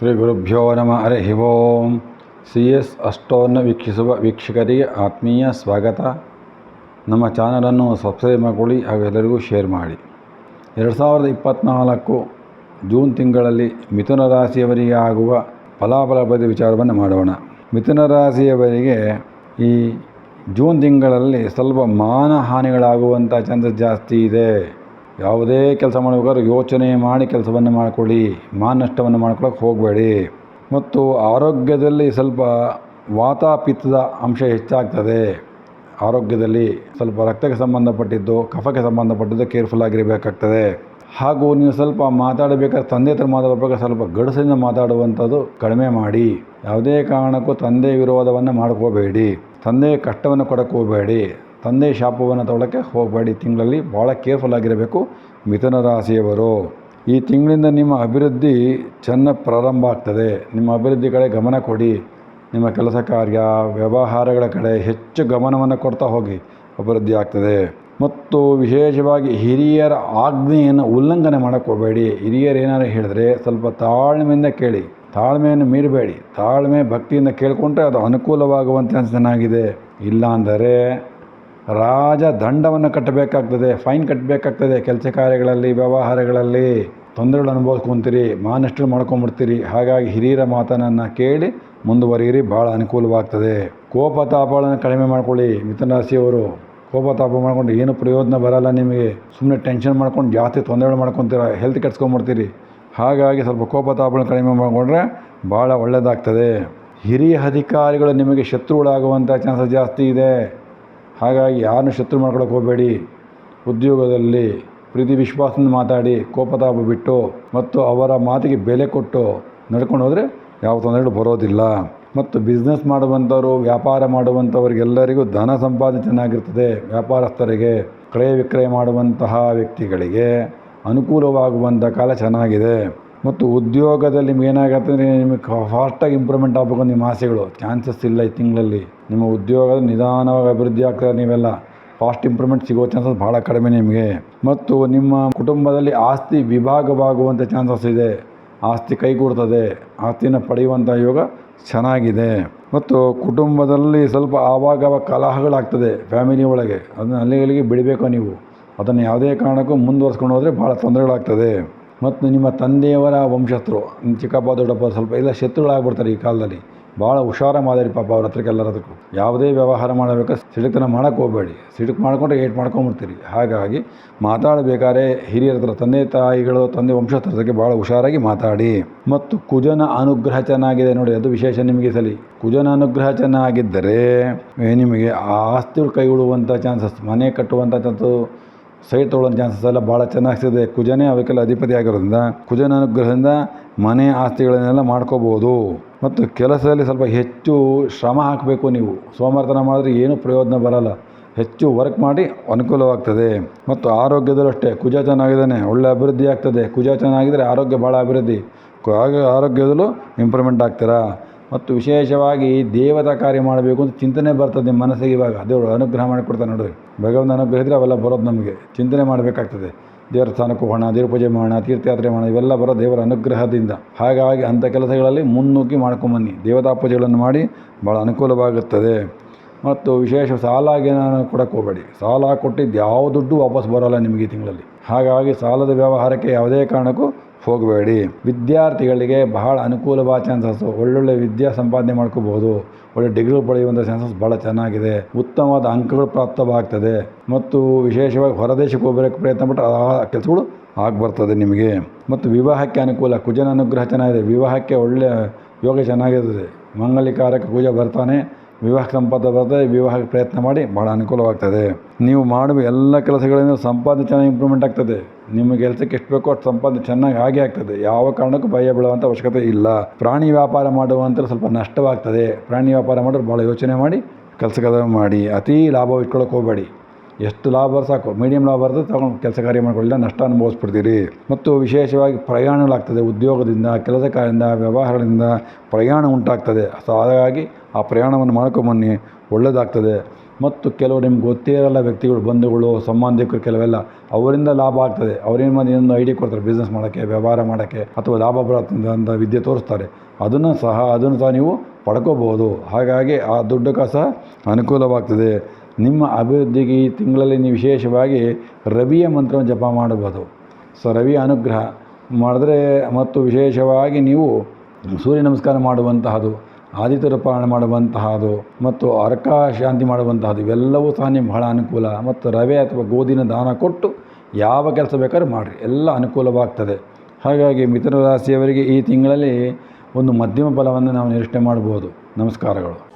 ಶ್ರೀ ಗುರುಭ್ಯೋ ನಮ. ಹರಿ ಓಂ. C S ಅಷ್ಟೋವನ್ನು ವೀಕ್ಷಿಸುವ ವೀಕ್ಷಕರಿಗೆ ಆತ್ಮೀಯ ಸ್ವಾಗತ. ನಮ್ಮ ಚಾನಲನ್ನು ಸಬ್ಸ್ಕ್ರೈಬ್ ಮಾಡಿಕೊಳ್ಳಿ ಹಾಗೂ ಎಲ್ಲರಿಗೂ ಶೇರ್ ಮಾಡಿ. ಎರಡು ಸಾವಿರದ ಇಪ್ಪತ್ತ್ನಾಲ್ಕು ಜೂನ್ ತಿಂಗಳಲ್ಲಿ ಮಿಥುನ ರಾಶಿಯವರಿಗೆ ಆಗುವ ಫಲಾಫಲ ಬಗ್ಗೆ ವಿಚಾರವನ್ನು ಮಾಡೋಣ. ಮಿಥುನ ರಾಶಿಯವರಿಗೆ ಈ ಜೂನ್ ತಿಂಗಳಲ್ಲಿ ಸ್ವಲ್ಪ ಮಾನಹಾನಿಗಳಾಗುವಂಥ ಚಾನ್ಸಸ್ ಜಾಸ್ತಿ ಇದೆ. ಯಾವುದೇ ಕೆಲಸ ಮಾಡಬೇಕಾದ್ರೂ ಯೋಚನೆ ಮಾಡಿ ಕೆಲಸವನ್ನು ಮಾಡಿಕೊಳ್ಳಿ ಮಾನ ನಷ್ಟವನ್ನು ಮಾಡ್ಕೊಳ್ಳೋಕೆ ಹೋಗಬೇಡಿ. ಮತ್ತು ಆರೋಗ್ಯದಲ್ಲಿ ಸ್ವಲ್ಪ ವಾತಾಪಿತ್ತದ ಅಂಶ ಹೆಚ್ಚಾಗ್ತದೆ. ಆರೋಗ್ಯದಲ್ಲಿ ಸ್ವಲ್ಪ ರಕ್ತಕ್ಕೆ ಸಂಬಂಧಪಟ್ಟಿದ್ದು, ಕಫಕ್ಕೆ ಸಂಬಂಧಪಟ್ಟಿದ್ದು ಕೇರ್ಫುಲ್ ಆಗಿರಬೇಕಾಗ್ತದೆ. ಹಾಗೂ ನೀವು ಸ್ವಲ್ಪ ಮಾತಾಡಬೇಕಾದ್ರೆ ತಂದೆ ಹತ್ರ ಮಾತಾಡಬೇಕಾದ್ರೆ ಸ್ವಲ್ಪ ಗಡಸಿಂದ ಮಾತಾಡುವಂಥದ್ದು ಕಡಿಮೆ ಮಾಡಿ. ಯಾವುದೇ ಕಾರಣಕ್ಕೂ ತಂದೆ ವಿರೋಧವನ್ನು ಮಾಡ್ಕೋಬೇಡಿ. ತಂದೆ ಕಷ್ಟವನ್ನು ಕೊಡಕ್ಕೆ ಹೋಗಬೇಡಿ. ತಂದೆ ಶಾಪವನ್ನು ತಗೊಳ್ಳೋಕ್ಕೆ ಹೋಗಬೇಡಿ. ತಿಂಗಳಲ್ಲಿ ಭಾಳ ಕೇರ್ಫುಲ್ ಆಗಿರಬೇಕು. ಮಿಥುನ ರಾಶಿಯವರು, ಈ ತಿಂಗಳಿಂದ ನಿಮ್ಮ ಅಭಿವೃದ್ಧಿ ಚೆನ್ನಾಗಿ ಪ್ರಾರಂಭ ಆಗ್ತದೆ. ನಿಮ್ಮ ಅಭಿವೃದ್ಧಿ ಕಡೆ ಗಮನ ಕೊಡಿ. ನಿಮ್ಮ ಕೆಲಸ ಕಾರ್ಯ, ವ್ಯವಹಾರಗಳ ಕಡೆ ಹೆಚ್ಚು ಗಮನವನ್ನು ಕೊಡ್ತಾ ಹೋಗಿ. ಅಭಿವೃದ್ಧಿ ಆಗ್ತದೆ. ಮತ್ತು ವಿಶೇಷವಾಗಿ ಹಿರಿಯರ ಆಜ್ಞೆಯನ್ನು ಉಲ್ಲಂಘನೆ ಮಾಡೋಕ್ಕೋಗಬೇಡಿ ಹಿರಿಯರು ಏನಾರು ಹೇಳಿದ್ರೆ ಸ್ವಲ್ಪ ತಾಳ್ಮೆಯಿಂದ ಕೇಳಿ. ತಾಳ್ಮೆಯನ್ನು ಮೀರಬೇಡಿ. ತಾಳ್ಮೆ ಭಕ್ತಿಯಿಂದ ಕೇಳಿಕೊಂಡ್ರೆ ಅದು ಅನುಕೂಲವಾಗುವಂತೆ ಚೆನ್ನಾಗಿದೆ. ಇಲ್ಲ ಅಂದರೆ ರಾಜ ದಂಡವನ್ನು ಕಟ್ಟಬೇಕಾಗ್ತದೆ, ಫೈನ್ ಕಟ್ಟಬೇಕಾಗ್ತದೆ ಕೆಲಸ ಕಾರ್ಯಗಳಲ್ಲಿ, ವ್ಯವಹಾರಗಳಲ್ಲಿ. ತೊಂದರೆಗಳು ಅನುಭವಿಸ್ಕೊತೀರಿ ಮಾನಷ್ಟು ಮಾಡ್ಕೊಂಬಿಡ್ತೀರಿ. ಹಾಗಾಗಿ ಹಿರಿಯರ ಮಾತನನ್ನು ಕೇಳಿ ಮುಂದುವರಿಯಿರಿ, ಭಾಳ ಅನುಕೂಲವಾಗ್ತದೆ. ಕೋಪ ತಾಪಗಳನ್ನು ಕಡಿಮೆ ಮಾಡ್ಕೊಳ್ಳಿ ಮಿಥುನ ರಾಶಿಯವರು ಕೋಪ ತಾಪ ಮಾಡ್ಕೊಂಡು ಏನು ಪ್ರಯೋಜನ ಬರಲ್ಲ ನಿಮಗೆ. ಸುಮ್ಮನೆ ಟೆನ್ಷನ್ ಮಾಡ್ಕೊಂಡು ಜಾಸ್ತಿ ತೊಂದರೆಗಳು ಮಾಡ್ಕೊತೀರ ಹೆಲ್ತ್ ಕೆಡ್ಸ್ಕೊಂಬಿಡ್ತೀರಿ. ಹಾಗಾಗಿ ಸ್ವಲ್ಪ ಕೋಪ ತಾಪಗಳನ್ನು ಕಡಿಮೆ ಮಾಡಿಕೊಂಡ್ರೆ ಭಾಳ ಒಳ್ಳೆಯದಾಗ್ತದೆ ಹಿರಿಯ ಅಧಿಕಾರಿಗಳು ನಿಮಗೆ ಶತ್ರುಗಳಾಗುವಂಥ ಚಾನ್ಸಸ್ ಜಾಸ್ತಿ ಇದೆ. ಹಾಗಾಗಿ ಯಾರನ್ನು ಶತ್ರು ಮಾಡ್ಕೊಳಕ್ಕೆ ಹೋಗಬೇಡಿ. ಉದ್ಯೋಗದಲ್ಲಿ ಪ್ರೀತಿ ವಿಶ್ವಾಸದಿಂದ ಮಾತಾಡಿ ಕೋಪತಾಪ ಬಿಟ್ಟು ಮತ್ತು ಅವರ ಮಾತಿಗೆ ಬೆಲೆ ಕೊಟ್ಟು ನಡ್ಕೊಂಡು ಹೋದರೆ ಯಾವ ತೊಂದರೆಗಳು ಬರೋದಿಲ್ಲ. ಮತ್ತು ಬಿಸ್ನೆಸ್ ಮಾಡುವಂಥವರು, ವ್ಯಾಪಾರ ಮಾಡುವಂಥವ್ರಿಗೆಲ್ಲರಿಗೂ ಧನ ಸಂಪಾದನೆ ಚೆನ್ನಾಗಿರ್ತದೆ ವ್ಯಾಪಾರಸ್ಥರಿಗೆ. ಕ್ರಯ ವಿಕ್ರಯ ಮಾಡುವಂತಹ ವ್ಯಕ್ತಿಗಳಿಗೆ ಅನುಕೂಲವಾಗುವಂಥ ಕಾಲ ಚೆನ್ನಾಗಿದೆ. ಮತ್ತು ಉದ್ಯೋಗದಲ್ಲಿ ನಿಮ್ಗೆ ಏನಾಗತ್ತೆ ಅಂದರೆ ನಿಮಗೆ ಫಾಸ್ಟಾಗಿ ಇಂಪ್ರೂವ್ಮೆಂಟ್ ಆಗಬೇಕು ನಿಮ್ಮ ಆಸೆಗಳು. ಚಾನ್ಸಸ್ ಇಲ್ಲ ಈ ತಿಂಗಳಲ್ಲಿ. ನಿಮ್ಮ ಉದ್ಯೋಗ ನಿಧಾನವಾಗಿ ಅಭಿವೃದ್ಧಿ ಆಗ್ತದೆ ನೀವೆಲ್ಲ. ಫಾಸ್ಟ್ ಇಂಪ್ರೂವ್ಮೆಂಟ್ ಸಿಗೋ ಚಾನ್ಸಸ್ ಭಾಳ ಕಡಿಮೆ ನಿಮಗೆ. ಮತ್ತು ನಿಮ್ಮ ಕುಟುಂಬದಲ್ಲಿ ಆಸ್ತಿ ವಿಭಾಗವಾಗುವಂಥ ಚಾನ್ಸಸ್ ಇದೆ. ಆಸ್ತಿ ಕೈಗೂಡ್ತದೆ. ಆಸ್ತಿನ ಪಡೆಯುವಂಥ ಯೋಗ ಚೆನ್ನಾಗಿದೆ. ಮತ್ತು ಕುಟುಂಬದಲ್ಲಿ ಸ್ವಲ್ಪ ಆವಾಗ ಕಲಹಗಳಾಗ್ತದೆ ಫ್ಯಾಮಿಲಿ ಒಳಗೆ. ಅದನ್ನು ಅಲ್ಲಿಗಳಿಗೆ ಬಿಡಬೇಕು ನೀವು. ಅದನ್ನು ಯಾವುದೇ ಕಾರಣಕ್ಕೂ ಮುಂದುವರ್ಸ್ಕೊಂಡು ಹೋದರೆ ಭಾಳ ತೊಂದರೆಗಳಾಗ್ತದೆ. ಮತ್ತು ನಿಮ್ಮ ತಂದೆಯವರ ವಂಶಸ್ಥರು ಚಿಕ್ಕಪ್ಪ, ದೊಡ್ಡಪ್ಪ ಸ್ವಲ್ಪ ಎಲ್ಲ ಶತ್ರುಗಳಾಗ್ಬಿಡ್ತಾರೆ ಈ ಕಾಲದಲ್ಲಿ. ಭಾಳ ಹುಷಾರ ಮಾದರಿ ಪಾಪ ಅವ್ರ ಹತ್ರಕ್ಕೆ ಎಲ್ಲರದಕ್ಕೂ. ಯಾವುದೇ ವ್ಯವಹಾರ ಮಾಡಬೇಕು ಸಿಡುಕನ ಮಾಡೋಕ್ಕೆ ಹೋಗಬೇಡಿ. ಸಿಡುಕು ಮಾಡಿಕೊಂಡ್ರೆ ಏಟ್ ಮಾಡ್ಕೊಂಬಿಡ್ತೀರಿ. ಹಾಗಾಗಿ ಮಾತಾಡಬೇಕಾದ್ರೆ ಹಿರಿಯರ ಹತ್ರ, ತಂದೆ ತಾಯಿಗಳು, ತಂದೆ ವಂಶಸ್ಥರ ಹತ್ರಕ್ಕೆ ಭಾಳ ಹುಷಾರಾಗಿ ಮಾತಾಡಿ. ಮತ್ತು ಕುಜನ ಅನುಗ್ರಹ ಚೆನ್ನಾಗಿದೆ ನೋಡಿ, ಅದು ವಿಶೇಷ ನಿಮಗೆ ಸಲಿ. ಕುಜನ ಅನುಗ್ರಹ ಚೆನ್ನಾಗಿದ್ದರೆ ನಿಮಗೆ ಆಸ್ತಿಗಳು ಕೈಗೊಳ್ಳುವಂಥ ಚಾನ್ಸಸ್, ಮನೆ ಕಟ್ಟುವಂಥ ಚಾನ್ಸು ಸೈಟ್ ತೊಗೊಳ್ಳೋ ಚಾನ್ಸಸ್ ಎಲ್ಲ ಭಾಳ ಚೆನ್ನಾಗ್ತದೆ. ಕುಜನೇ ಅವಕ್ಕೆಲ್ಲ ಅಧಿಪತಿ ಆಗಿರೋದ್ರಿಂದ ಕುಜನ ಅನುಗ್ರಹದಿಂದ ಮನೆ ಆಸ್ತಿಗಳನ್ನೆಲ್ಲ ಮಾಡ್ಕೋಬೋದು. ಮತ್ತು ಕೆಲಸದಲ್ಲಿ ಸ್ವಲ್ಪ ಹೆಚ್ಚು ಶ್ರಮ ಹಾಕಬೇಕು ನೀವು. ಸೋಮಾರ್ತನ ಮಾಡಿದ್ರೆ ಏನೂ ಪ್ರಯೋಜನ ಬರಲ್ಲ. ಹೆಚ್ಚು ವರ್ಕ್ ಮಾಡಿ ಅನುಕೂಲವಾಗ್ತದೆ. ಮತ್ತು ಆರೋಗ್ಯದಲ್ಲೂ ಅಷ್ಟೇ, ಕುಜ ಚೆನ್ನಾಗಿದ್ದಾನೆ, ಒಳ್ಳೆ ಅಭಿವೃದ್ಧಿ ಆಗ್ತದೆ. ಕುಜ ಚೆನ್ನಾಗಿದ್ದರೆ ಆರೋಗ್ಯ ಭಾಳ ಅಭಿವೃದ್ಧಿ. ಹಾಗೆ ಆರೋಗ್ಯದಲ್ಲೂ ಇಂಪ್ರೂವ್ಮೆಂಟ್ ಆಗ್ತೀರಾ? ಮತ್ತು ವಿಶೇಷವಾಗಿ ದೇವತಾ ಕಾರ್ಯ ಮಾಡಬೇಕು ಅಂತ ಚಿಂತನೆ ಬರ್ತದೆ ನಿಮ್ಮ ಮನಸ್ಸಿಗೆ ಇವಾಗ. ದೇವರು ಅನುಗ್ರಹ ಮಾಡಿಕೊಡ್ತಾನೆ ನೋಡ್ರಿ. ಭಗವಂತ ಅನುಗ್ರಹ ಇದ್ದರೆ ಅವೆಲ್ಲ ಬರೋದು ನಮಗೆ. ಚಿಂತನೆ ಮಾಡಬೇಕಾಗ್ತದೆ. ದೇವರ ಸ್ಥಾನಕ್ಕೆ ಹೋಗೋಣ, ದೇವ್ರ ಪೂಜೆ ಮಾಡೋಣ, ತೀರ್ಥಯಾತ್ರೆ ಮಾಡೋಣ, ಇವೆಲ್ಲ ಬರೋ ದೇವರ ಅನುಗ್ರಹದಿಂದ. ಹಾಗಾಗಿ ಅಂಥ ಕೆಲಸಗಳಲ್ಲಿ ಮುನ್ನುಗ್ಗಿ ಮಾಡ್ಕೊಂಬನ್ನಿ. ದೇವತಾ ಪೂಜೆಗಳನ್ನು ಮಾಡಿ ಭಾಳ ಅನುಕೂಲವಾಗುತ್ತದೆ. ಮತ್ತು ವಿಶೇಷ ಸಾಲಾಗಿ ನಾನು ಕೊಡಕ್ಕೆ ಹೋಗಬೇಡಿ. ಸಾಲ ಕೊಟ್ಟಿದ್ದು ಯಾವ ದುಡ್ಡು ವಾಪಸ್ ಬರೋಲ್ಲ ನಿಮಗೆ ತಿಂಗಳಲ್ಲಿ. ಹಾಗಾಗಿ ಸಾಲದ ವ್ಯವಹಾರಕ್ಕೆ ಯಾವುದೇ ಕಾರಣಕ್ಕೂ ಹೋಗಬೇಡಿ. ವಿದ್ಯಾರ್ಥಿಗಳಿಗೆ ಬಹಳ ಅನುಕೂಲವಾದ ಚಾನ್ಸಸ್ಸು ಒಳ್ಳೊಳ್ಳೆ ವಿದ್ಯಾ ಸಂಪಾದನೆ ಮಾಡ್ಕೋಬಹುದು. ಒಳ್ಳೆ ಡಿಗ್ರಿ ಪಡೆಯುವಂಥ ಚಾನ್ಸಸ್ ಭಾಳ ಚೆನ್ನಾಗಿದೆ. ಉತ್ತಮವಾದ ಅಂಕಗಳು ಪ್ರಾಪ್ತವಾಗ್ತದೆ. ಮತ್ತು ವಿಶೇಷವಾಗಿ ಹೊರದೇಶಕ್ಕೆ ಹೋಗಬೇಕು ಪ್ರಯತ್ನ ಪಟ್ಟರೆ ಆ ಕೆಲಸಗಳು ಆಗ್ಬರ್ತದೆ ನಿಮಗೆ. ಮತ್ತು ವಿವಾಹಕ್ಕೆ ಅನುಕೂಲ. ಕುಜನ ಅನುಗ್ರಹ ಚೆನ್ನಾಗಿದೆ. ವಿವಾಹಕ್ಕೆ ಒಳ್ಳೆಯ ಯೋಗ ಚೆನ್ನಾಗಿರ್ತದೆ. ಮಂಗಲಿಕಾರಕ ಪೂಜೆ ಬರ್ತಾನೆ. ವಿವಾಹ ಸಂಪಾದ ಬರ್ತದೆ ವಿವಾಹಕ್ಕೆ ಪ್ರಯತ್ನ ಮಾಡಿ ಭಾಳ ಅನುಕೂಲವಾಗ್ತದೆ. ನೀವು ಮಾಡುವ ಎಲ್ಲ ಕೆಲಸಗಳಿಂದ ಸಂಪಾದನೆ ಚೆನ್ನಾಗಿ ಇಂಪ್ರೂವ್ಮೆಂಟ್ ಆಗ್ತದೆ. ನಿಮ್ಮ ಕೆಲಸಕ್ಕೆ ಎಷ್ಟು ಬೇಕೋ ಅಷ್ಟು ಸಂಪಾದನೆ ಚೆನ್ನಾಗಿ ಆಗೇ ಆಗ್ತದೆ. ಯಾವ ಕಾರಣಕ್ಕೂ ಭಯ ಬೀಳುವಂಥ ಅವಶ್ಯಕತೆ ಇಲ್ಲ. ಪ್ರಾಣಿ ವ್ಯಾಪಾರ ಮಾಡುವಂಥ ಸ್ವಲ್ಪ ನಷ್ಟವಾಗ್ತದೆ. ಪ್ರಾಣಿ ವ್ಯಾಪಾರ ಮಾಡಿದ್ರೆ ಭಾಳ ಯೋಚನೆ ಮಾಡಿ ಕೆಲಸ ಮಾಡಿ, ಅತೀ ಲಾಭ ಇಟ್ಕೊಳ್ಳೋಕೆ ಹೋಗಬೇಡಿ. ಎಷ್ಟು ಲಾಭ ಬರೋ ಸಾಕು. ಮೀಡಿಯಮ್ ಲಾಭ ಬರ್ತದೆ ತಗೊಂಡು ಕೆಲಸ ಕಾರ್ಯ ಮಾಡಿಕೊಳ್ಳಿಲ್ಲ, ನಷ್ಟ ಅನುಭವಿಸ್ಬಿಡ್ತೀರಿ. ಮತ್ತು ವಿಶೇಷವಾಗಿ ಪ್ರಯಾಣಗಳಾಗ್ತದೆ. ಉದ್ಯೋಗದಿಂದ, ಕೆಲಸ ಕಾರ್ಯದಿಂದ ವ್ಯವಹಾರದಿಂದ ಪ್ರಯಾಣ ಉಂಟಾಗ್ತದೆ. ಸೊ, ಹಾಗಾಗಿ ಆ ಪ್ರಯಾಣವನ್ನು ಮಾಡ್ಕೊಂಬನ್ನಿ. ಒಳ್ಳೆಯದಾಗ್ತದೆ ಮತ್ತು ಕೆಲವು ನಿಮ್ಗೆ ಗೊತ್ತೇ ಇರಲ್ಲ ವ್ಯಕ್ತಿಗಳು, ಬಂಧುಗಳು, ಸಂಬಂಧಿಕರು ಕೆಲವೆಲ್ಲ, ಅವರಿಂದ ಲಾಭ ಆಗ್ತದೆ. ಅವರೇನು ಮಾಡಿ ಏನೊಂದು ಐಡಿಯಾ ಕೊಡ್ತಾರೆ ಬಿಸ್ನೆಸ್ ಮಾಡೋಕ್ಕೆ, ವ್ಯವಹಾರ ಮಾಡೋಕ್ಕೆ, ಅಥವಾ ಲಾಭ ಬರುತ್ತೆ ಅಂತ ವಿದ್ಯೆ ತೋರಿಸ್ತಾರೆ. ಅದನ್ನು ಸಹ ಅದನ್ನು ಸಹ ನೀವು ಪಡ್ಕೋಬೋದು. ಹಾಗಾಗಿ ಆ ದುಡ್ಡು ಸಹ ಅನುಕೂಲವಾಗ್ತದೆ. ನಿಮ್ಮ ಅಭಿವೃದ್ಧಿಗೆ ಈ ತಿಂಗಳಲ್ಲಿ ನೀವು ವಿಶೇಷವಾಗಿ ರವಿಯ ಮಂತ್ರವನ್ನು ಜಪ ಮಾಡಬಹುದು. ಸೊ, ರವಿಯ ಅನುಗ್ರಹ ಮಾಡಿದ್ರೆ ಮತ್ತು ವಿಶೇಷವಾಗಿ ನೀವು ಸೂರ್ಯ ನಮಸ್ಕಾರ ಮಾಡುವಂತಹದು, ಆದಿತ್ಯ ರೂಪಾಯಣ ಮಾಡುವಂತಹದ್ದು ಮತ್ತು ಅರ್ಕ ಶಾಂತಿ ಮಾಡುವಂತಹದು, ಇವೆಲ್ಲವೂ ಸಹ ನಿಮ್ಗೆ ಬಹಳ ಅನುಕೂಲ. ಮತ್ತು ರವೆ ಅಥವಾ ಗೋಧಿನ ದಾನ ಕೊಟ್ಟು ಯಾವ ಕೆಲಸ ಬೇಕಾದ್ರೂ ಮಾಡಿರಿ, ಎಲ್ಲ ಅನುಕೂಲವಾಗ್ತದೆ. ಹಾಗಾಗಿ ಮಿಥುನ ರಾಶಿಯವರಿಗೆ ಈ ತಿಂಗಳಲ್ಲಿ ಒಂದು ಮಧ್ಯಮ ಫಲವನ್ನು ನಾವು ನಿರೀಕ್ಷೆ ಮಾಡ್ಬೋದು ನಮಸ್ಕಾರಗಳು.